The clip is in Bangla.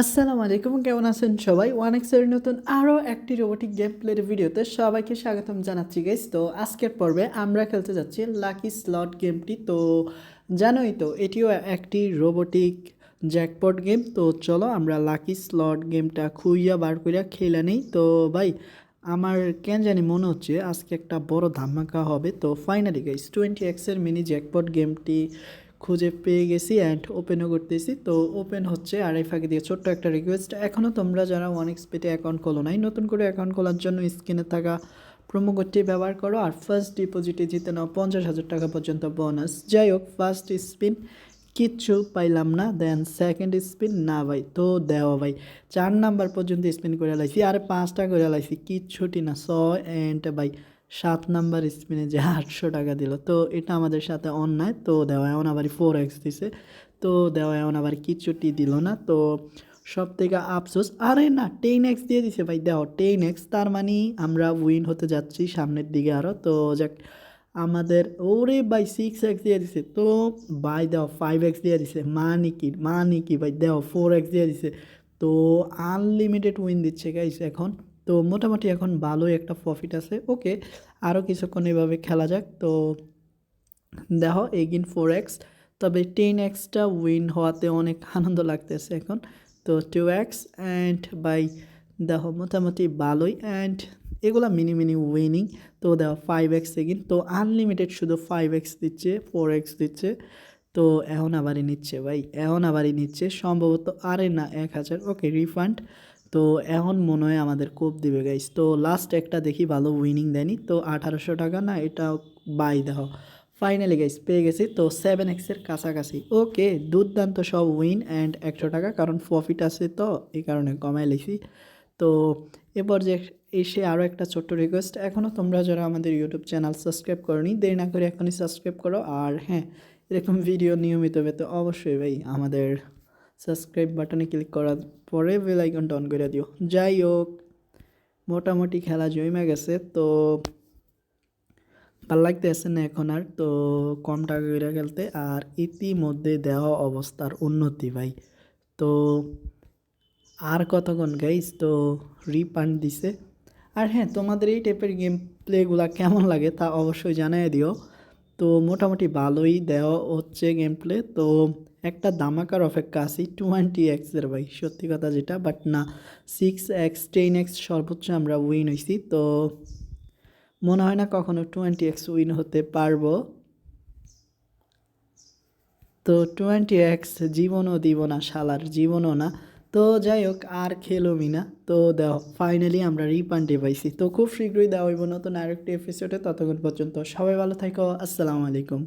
আসসালামু আলাইকুম, কেমন আছেন সবাই? ওয়ান এক্সের নতুন আরও একটি রোবোটিক গেম প্লের ভিডিওতে সবাইকে স্বাগতম জানাচ্ছি গাইস তো আজকের পর্বে আমরা খেলতে যাচ্ছি লাকি স্লট গেমটি তো জানোই তো, এটিও একটি রোবোটিক জ্যাকপট গেম তো চলো আমরা লাকি স্লট গেমটা খুইয়া বার করিয়া খেলা নেই। তো ভাই, আমার কেন জানি মনে হচ্ছে আজকে একটা বড় ধামাকা হবে। তো ফাইনালি গাইস টোয়েন্টি এক্সের মিনি জ্যাকপট গেমটি খুঁজে পেয়ে গেছি অ্যান্ড ওপেনও করতেছি। তো ওপেন হচ্ছে আর এই ফাঁকে দিয়ে, ছোট্ট একটা রিকোয়েস্ট এখনও তোমরা যারা ওয়ান এক্সপেটে অ্যাকাউন্ট খোলো নাই, নতুন করে অ্যাকাউন্ট খোলার জন্য স্ক্রিনে থাকা প্রোমো কোডটি ব্যবহার করো। আর ফার্স্ট ডিপোজিটে জিতে নাও পঞ্চাশ হাজার টাকা পর্যন্ত বোনাস যাই হোক ফার্স্ট স্পিন কিচ্ছু পাইলাম না দেন সেকেন্ড স্পিন না ভাই, তো দেওয়া ভাই। চার নাম্বার পর্যন্ত স্পিন করে লাইছি, আর পাঁচটা করে লাইছি, কিচ্ছুটি না ছয় অ্যান্ড ভাই। সাত নাম্বার স্পিনে যে আটশো টাকা দিল। তো এটা আমাদের সাথে অন্যায়। তো দেওয়া এমন আবার ফোর এক্স দিছে। তো দেওয়া এমন আবার কিচ্ছুটি দিল না। তো সব থেকে আফসোস, আরে না টেন এক্স দিয়ে দিছে ভাই। দেও টেন এক্স তার মানে আমরা উইন হতে যাচ্ছি সামনের দিকে আরও তো যাক, আমাদের, ওরে ভাই সিক্স এক্স দিয়ে দিছে। তো ভাই, দেও ফাইভ এক্স দিয়ে দিছে। মানে কি মানে কি ভাই? দেও ফোর এক্স দিয়ে দিছে। তো আনলিমিটেড উইন দিচ্ছে গাইস এখন। তো মোটামুটি এখন ভালোই একটা প্রফিট আছে। ওকে আরও কিছুক্ষণ এভাবে খেলা যাক। তো দেখো, এগিন ফোর এক্স তবে টেন এক্সটা উইন হওয়াতে অনেক আনন্দ লাগতেছে এখন। তো টু এক্স অ্যান্ড বাই দেখো, মোটামুটি ভালোই। অ্যান্ড এগুলা মিনি মিনি উইনিং তো দেখো ফাইভ এক্স এগিন। তো আনলিমিটেড শুধু ফাইভ এক্স দিচ্ছে ফোর এক্স দিচ্ছে। তো এখন আবারই নিচ্ছে ভাই, এখন আবারই নিচ্ছে। সম্ভবত আরে না, এক হাজার। ওকে রিফান্ড তো এখন মনে হয় আমাদের কোপ দিবে গাইস তো লাস্ট একটা দেখি, ভালো উইনিং দেয়নি। তো আঠারোশো টাকা না, এটা বাই দেখো। ফাইনালি গাইস পেয়ে গেছি। তো সেভেন এক্সের কাছাকাছি। ওকে দুর্দান্ত সব উইন অ্যান্ড একশো টাকা, কারণ প্রফিট আছে তো, এই কারণে কমাই লিখি তো এরপর যে এসে আরও একটা ছোট্ট রিকোয়েস্ট এখনও তোমরা যারা আমাদের ইউটিউব চ্যানেল সাবস্ক্রাইব করনি, দেরি না করে এখনই সাবস্ক্রাইব করো। আর হ্যাঁ এরকম ভিডিও নিয়মিত পেতে অবশ্যই ভাই, আমাদের সাবস্ক্রাইব বাটনে ক্লিক করার পরে বেল আইকনটা অন করে দিও। যাই হোক মোটামুটি খেলা জমে গেছে, তো ভালো লাগতেছে না এখন আর, তো কম টাকা করে খেলতে। আর ইতিমধ্যে দেওয়া অবস্থার উন্নতি ভাই। তো আর কতক্ষণ গাইস তো রিফান্ড দিছে। আর হ্যাঁ তোমাদের এই টাইপের গেম প্লেগুলা কেমন লাগে তা অবশ্যই জানাই দিও। তো মোটামুটি ভালোই দেওয়া হচ্ছে গেম প্লে তো একটা দামাকার অপেক্ষা আছি টোয়েন্টি এক্সের ভাই, সত্যি কথা যেটা বাট না সিক্স এক্স টেন এক্স সর্বোচ্চ আমরা উইন হয়েছি তো মনে হয় না কখনো টোয়েন্টি এক্স উইন হতে পারব। তো টোয়েন্টি এক্স জীবনও দিব না, শালার, জীবনও না। তো যাই হোক আর খেলো মিনা তো দেও ফাইনালি আমরা রিফান্ডে পাইছি। তো খুব শীঘ্রই দেওয়া হইব নতুন আরেকটি এপিসোডে ততক্ষণ পর্যন্ত সবাই ভালো থাকো। আসসালামু আলাইকুম।